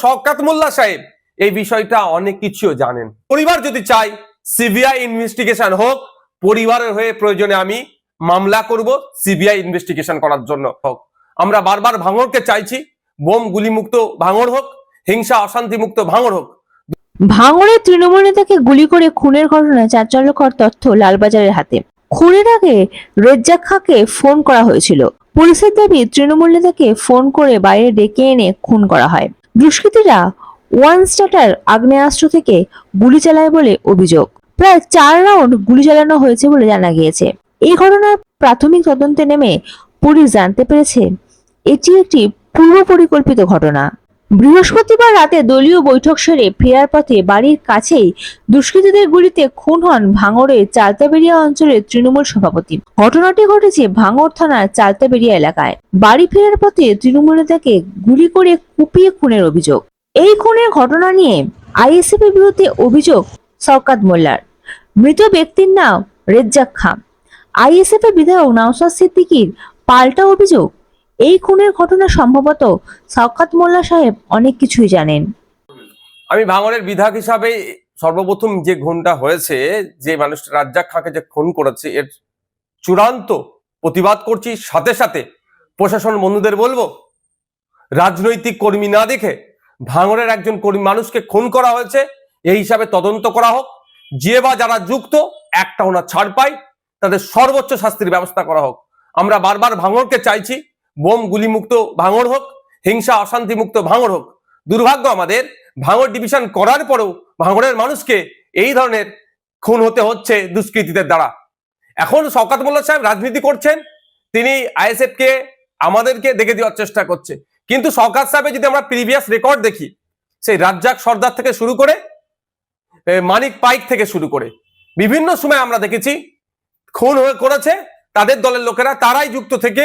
শওকাত মোল্লা সাহেব, এই বিষয়টা অনেক কিছুও জানেন। পরিবার যদি চাই সিবিআই ইনভেস্টিগেশন হোক, পরিবারের হয়ে প্রয়োজনে আমি মামলা করব, সিবিআই ইনভেস্টিগেশন করার জন্য হোক। আমরা বারবার ভাঙড়কে চাইছি, বোম গুলিমুক্ত ভাঙড় হোক, হিংসা অশান্তি মুক্ত ভাঙড় হোক। ভাঙড়ের তৃণমূল নেতাকে গুলি করে খুনের ঘটনায় চাঞ্চল্যকর তথ্য লালবাজারের হাতে। খুনের আগে রেজ্জাক খাঁকে ফোন করা হয়েছিল। পুলিশের দাবি, তৃণমূল নেতাকে ফোন করে বাইরে ডেকে এনে খুন করা হয়। দুষ্কৃতীরা ওয়ান স্টার্টার আগ্নেয়াস্ত্র থেকে গুলি চালায় বলে অভিযোগ। প্রায় চার রাউন্ড গুলি চালানো হয়েছে বলে জানা গিয়েছে। এই ঘটনার প্রাথমিক তদন্তে নেমে পুলিশ জানতে পেরেছে, এটি একটি পূর্ব পরিকল্পিত ঘটনা। বৃহস্পতিবার রাতে দলীয় বৈঠক সেরে ফেরার পথে বাড়ির কাছেই দুষ্কৃতীদের গুলিতে খুন হন ভাঙড়ের চালতাবেড়িয়া অঞ্চলের তৃণমূল সভাপতি। ঘটনাটি ঘটেছে ভাঙড় থানার চালতাবেড়িয়া এলাকায়। বাড়ি ফেরার পথে তৃণমূল নেতাকে গুলি করে কুপিয়ে খুনের অভিযোগ। এই খুনের ঘটনা নিয়ে আইএসএফ এর বিরুদ্ধে অভিযোগ শওকাত মোল্লার। মৃত ব্যক্তির নাম রেজ্জাক খান। আইএসএফ এর বিধায়ক নওশাদ সিদ্দিকীর পাল্টা অভিযোগ এই খুনের ঘটনা সম্ভবত শওকাত মোল্লা সাহেব অনেক কিছুই জানেন। আমি ভাঙড়ের বিধায়ক হিসাবে সর্বপ্রথম যে খুনটা হয়েছে, যে মানুষটা রাজ্জাক খাঁকে যে খুন করেছে, এর চূড়ান্ত প্রতিবাদ করছি। সাথে সাথে প্রশাসন বন্ধুদের বলব, রাজনৈতিক কর্মী না দেখে ভাঙড়ের একজন কর্মী মানুষকে খুন করা হয়েছে। এই হিসাবে তদন্ত করা হোক। যে বা যারা যুক্ত, একটা ওনা ছাড় পায়। তাদের সর্বোচ্চ শাস্তির ব্যবস্থা করা হোক। আমরা বারবার ভাঙড়কে চাইছি বোম গুলিমুক্ত ভাঙড় হোক, হিংসা অশান্তি মুক্ত ভাঙড় হোক, দুর্ভাগ্য আমাদের, ভাঙড় ডিভিশন করার পরেও ভাঙড়ের মানুষকে এই ধরনের খুন হতে হচ্ছে দুষ্কৃতীদের দ্বারা। এখন শওকাত মোল্লা সাহেব রাজনীতি করছেন, তিনি আইএসএফ কে আমাদেরকে দেখে দেওয়ার চেষ্টা করছে। কিন্তু শওকাত সাহেবের যদি আমরা প্রিভিয়াস রেকর্ড দেখি, সেই রাজ্জাক সর্দার থেকে শুরু করে মানিক পাইক থেকে শুরু করে, বিভিন্ন সময় আমরা দেখেছি, খুন হয়ে করেছে, তাদের দলের লোকেরা, তারাই যুক্ত থেকে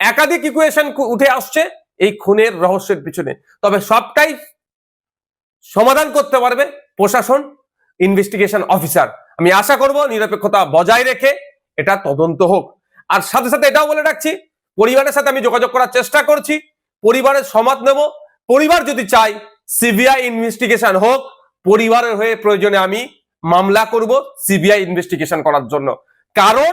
একাধিক ইকুয়েশন উঠে আসছে এই খুনের রহস্যের পিছনে। তবে সবটাই সমাধান করতে পারবে প্রশাসন ইনভেস্টিগেশন অফিসার আমি আশা করব নিরপেক্ষতা বজায় রেখে এটা তদন্ত হোক। আর সাথে সাথে এটাও বলে রাখছি, পরিবারের সাথে আমি যোগাযোগ করার চেষ্টা করছি, পরিবারের সমাদ নেব। পরিবার যদি চাই সিবিআই ইনভেস্টিগেশন হোক, পরিবারের হয়ে প্রয়োজনে আমি মামলা করব সিবিআই ইনভেস্টিগেশন করার জন্য। কারণ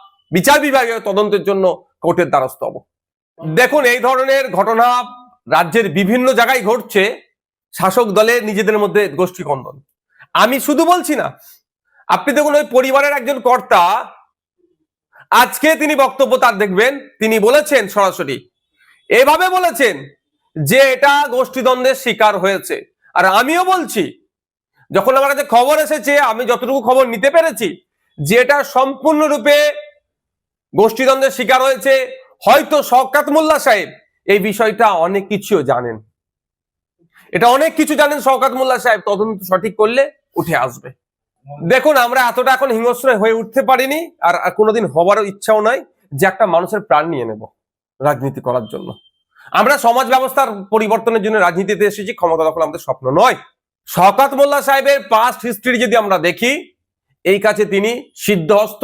বিচার বিভাগীয় তদন্তের জন্য কোর্টের দ্বারস্থ হব। দেখুন, এই ধরনের ঘটনা রাজ্যের বিভিন্ন জায়গায় ঘটছে। শাসক দলে নিজেদের মধ্যে গোষ্ঠী কন্দন আমি শুধু বলছি না, আপনি দেখুন, ওই পরিবারের একজন কর্তা, আজকে তিনি বক্তব্য তার দেখবেন, তিনি বলেছেন সরাসরি, এভাবে বলেছেন যে এটা গোষ্ঠীদ্বন্দ্বের শিকার হয়েছে। আর আমিও বলছি, যখন আমার কাছে খবর এসেছে, আমি যতটুকু খবর নিতে পেরেছি, যে এটা সম্পূর্ণরূপে গোষ্ঠীদ্বন্দ্বের শিকার হয়েছে হয়তো শওকাত মোল্লা সাহেব। এই বিষয়টা অনেক কিছুও জানেন। এটা অনেক কিছু জানেন শওকাত মোল্লা সাহেব। তদন্ত সঠিক করলে উঠে আসবে। দেখুন, আমরা এতটা এখন হিংস্র হয়ে উঠতে পারিনি আর কোনোদিন হবারও ইচ্ছাও নয় যে একটা মানুষের প্রাণ নিয়ে নেব রাজনীতি করার জন্য। আমরা সমাজ ব্যবস্থার পরিবর্তনের জন্য রাজনীতিতে এসেছি, ক্ষমতা দখল আমাদের স্বপ্ন নয়। শওকাত মোল্লা সাহেবের পাস্ট হিস্ট্রি যদি আমরা দেখি, এই কাছে তিনি সিদ্ধহস্ত।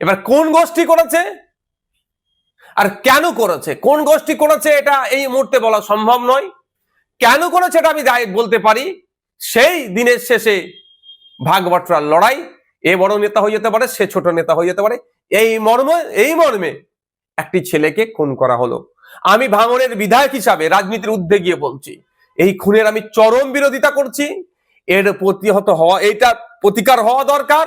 এবার কোন গোষ্ঠী করেছে? আর কেন করেছে? কোন গোষ্ঠী করেছে? এটা এই মুহূর্তে বলা সম্ভব নয়। কেন করেছে এটা আমি বলতে পারি। সেই দিনের শেষে ভাগবটরার লড়াই, এ বড় নেতা হয়ে যেতে পারে, সে ছোট নেতা হয়ে যেতে পারে। এই মর্মে এই মর্মে একটি ছেলেকে খুন করা হলো। আমি ভাঙনের বিধায়ক হিসাবে রাজনীতির ঊর্ধ্বে গিয়ে বলছি, এই খুনের আমি চরম বিরোধিতা করছি। এর প্রতিহত হওয়া, এইটা প্রতিকার হওয়া দরকার।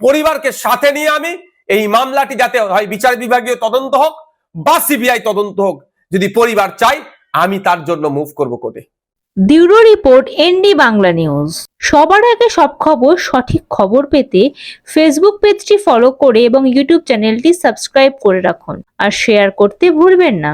পরিবারকে সাথে নিয়ে আমি এই মামলাটি যাতে হয়, বিচার বিভাগীয় তদন্ত হোক বা সিবিআই তদন্ত হোক, যদি পরিবার চাই আমি তার জন্য মুভ করব কোর্টে। Bureau report ND Bangla news. সবার আগে সব খবর, সঠিক খবর পেতে ফেসবুক পেজটি ফলো করে এবং ইউটিউব চ্যানেলটি সাবস্ক্রাইব করে রাখুন। আর শেয়ার করতে ভুলবেন না।